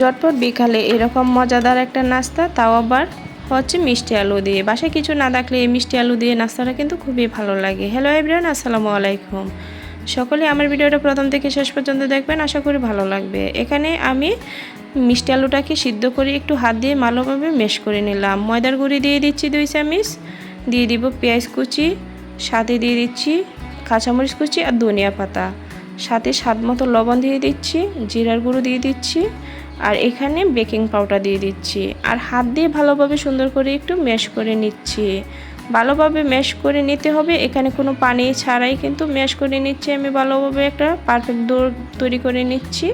ঝটপট বিকালে এরকম মজাদার একটা নাস্তা, তাও আবার হচ্ছে মিষ্টি আলু দিয়ে। বাসায় কিছু না থাকলে এই মিষ্টি আলু দিয়ে নাস্তাটা কিন্তু খুবই ভালো লাগে। হ্যালো এভরিওয়ান আসসালামু আলাইকুম। সকলে আমার ভিডিওটা প্রথম থেকে শেষ পর্যন্ত দেখবেন, আশা করি ভালো লাগবে। এখানে আমি মিষ্টি আলুটাকে সিদ্ধ করে একটু হাত দিয়ে ভালোভাবে মেশ করে নিলাম। ময়দার গুঁড়ি দিয়ে দিচ্ছি দুই চামিচ, দিয়ে দিব পেঁয়াজ কুচি, সাথে দিয়ে দিচ্ছি কাঁচামরিচ কুচি আর ধনিয়া পাতা। সাথে স্বাদ মতো লবণ দিয়ে দিচ্ছি, জিরার গুঁড়ো দিয়ে দিচ্ছি আর এখানে বেকিং পাউডার দিয়ে দিচ্ছি। আর হাত দিয়ে ভালোভাবে সুন্দর করে একটু ম্যাশ করে নিচ্ছি। ভালোভাবে ম্যাশ করে নিতে হবে, এখানে কোনো পানি ছাড়াই কিন্তু ম্যাশ করে নিচ্ছি। আমি ভালোভাবে একটা পারফেক্ট দৌড় তৈরি করে নিচ্ছি।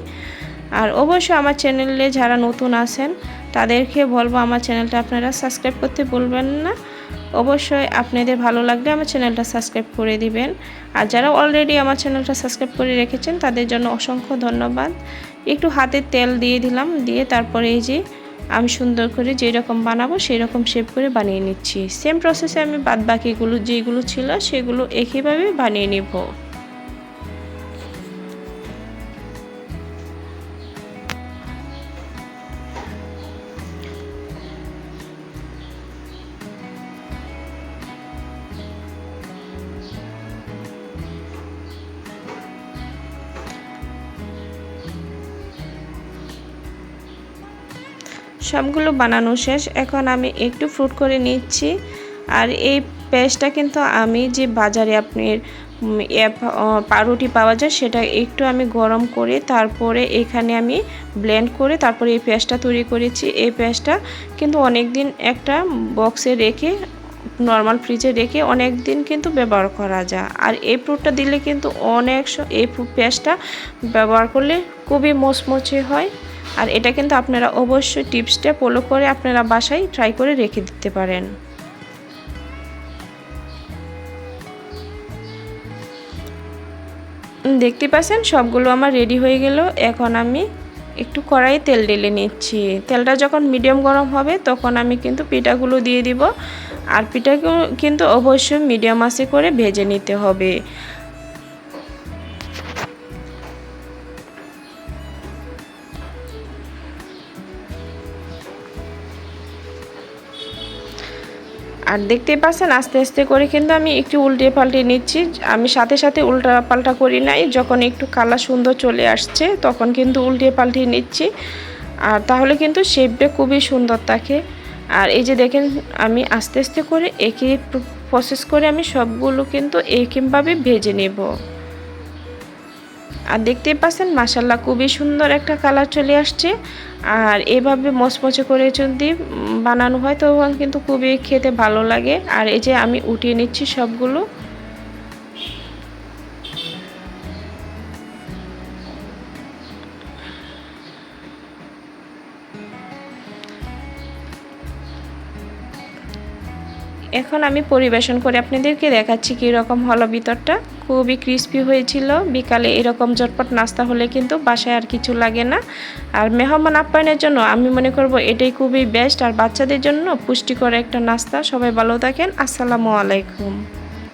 আর অবশ্যই আমার চ্যানেলে যারা নতুন আছেন, তাদেরকে বলব আমার চ্যানেলটা আপনারা সাবস্ক্রাইব করতে বলবেন না। অবশ্যই আপনাদের ভালো লাগলে আমার চ্যানেলটা সাবস্ক্রাইব করে দিবেন। আর যারা অলরেডি আমার চ্যানেলটা সাবস্ক্রাইব করে রেখেছেন, তাদের জন্য অসংখ্য ধন্যবাদ। একটু হাতে তেল দিয়ে দিলাম, দিয়ে তারপরে এই যে আমি সুন্দর করে যেই রকম বানাবো সেই রকম শেপ করে বানিয়ে নিচ্ছি। সেম প্রসেসে আমি বাদ বাকিগুলো যেগুলো ছিল সেগুলো একইভাবে বানিয়ে নেব। সবগুলো বানানো শেষ। এখন আমি একটু ফ্রুট করে নিচ্ছি। আর এই পেস্টটা কিন্তু আমি যে বাজারে আপনার পাউরুটি পাওয়া যায়, সেটা একটু আমি গরম করে তারপরে এখানে আমি ব্লেন্ড করে তারপরে এই পেস্টটা তৈরি করেছি। এই পেস্টটা কিন্তু অনেক দিন একটা বক্সে রেখে নর্মাল ফ্রিজে রেখে অনেক দিন কিন্তু ব্যবহার করা যায়। আর এই ফ্রুটটা দিলে কিন্তু অনেক এই পেস্টটা ব্যবহার করলে খুবই মচমচে হয়। আর এটা কিন্তু আপনারা অবশ্যই টিপসটা ফলো করে আপনারা বাসায় ট্রাই করে রেখে দিতে পারেন। দেখতে পাচ্ছেন? সবগুলো আমার রেডি হয়ে গেল। এখন আমি একটু কড়াই তেল ঢেলে নিচ্ছি। তেলটা যখন মিডিয়াম গরম হবে, তখন আমি কিন্তু পিঠাগুলো দিয়ে দিব। আর পিঠাগুলো কিন্তু অবশ্যই মিডিয়াম আঁচে করে ভেজে নিতে হবে। আর দেখতেই পাচ্ছেন, আস্তে আস্তে করে কিন্তু আমি একটু উল্টে পাল্টে নিচ্ছি। আমি সাথে সাথে উল্টা পাল্টা করি নাই, যখন একটু কালার সুন্দর চলে আসছে, তখন কিন্তু উল্টে পাল্টে নিচ্ছি। আর তাহলে কিন্তু শেপটা খুবই সুন্দর থাকে। আর এই যে দেখেন, আমি আস্তে আস্তে করে একই প্রসেস করে আমি সবগুলো কিন্তু একইভাবে ভেজে নেব। আর দেখতেই পাচ্ছেন মাসাল্লাহ খুবই সুন্দর একটা কালার চলে আসছে। আর এভাবে মচমচে করে যদি বানানো হয়, তখন কিন্তু খুবই খেতে ভালো লাগে। আর এই যে আমি উঠিয়ে নিচ্ছি সবগুলো। এখন আমি পরিবেশন করে আপনাদেরকে দেখাচ্ছি কীরকম হলো ভিতরটা। খুবই ক্রিস্পি হয়েছিল। বিকালে এরকম ঝটপট নাস্তা হলে কিন্তু বাসায় আর কিছু লাগে না। আর মেহমান আপ্যায়নের জন্য আমি মনে করব এটাই খুবই বেস্ট আর বাচ্চাদের জন্য পুষ্টিকর একটা নাস্তা। সবাই ভালো থাকেন। আসসালামু আলাইকুম।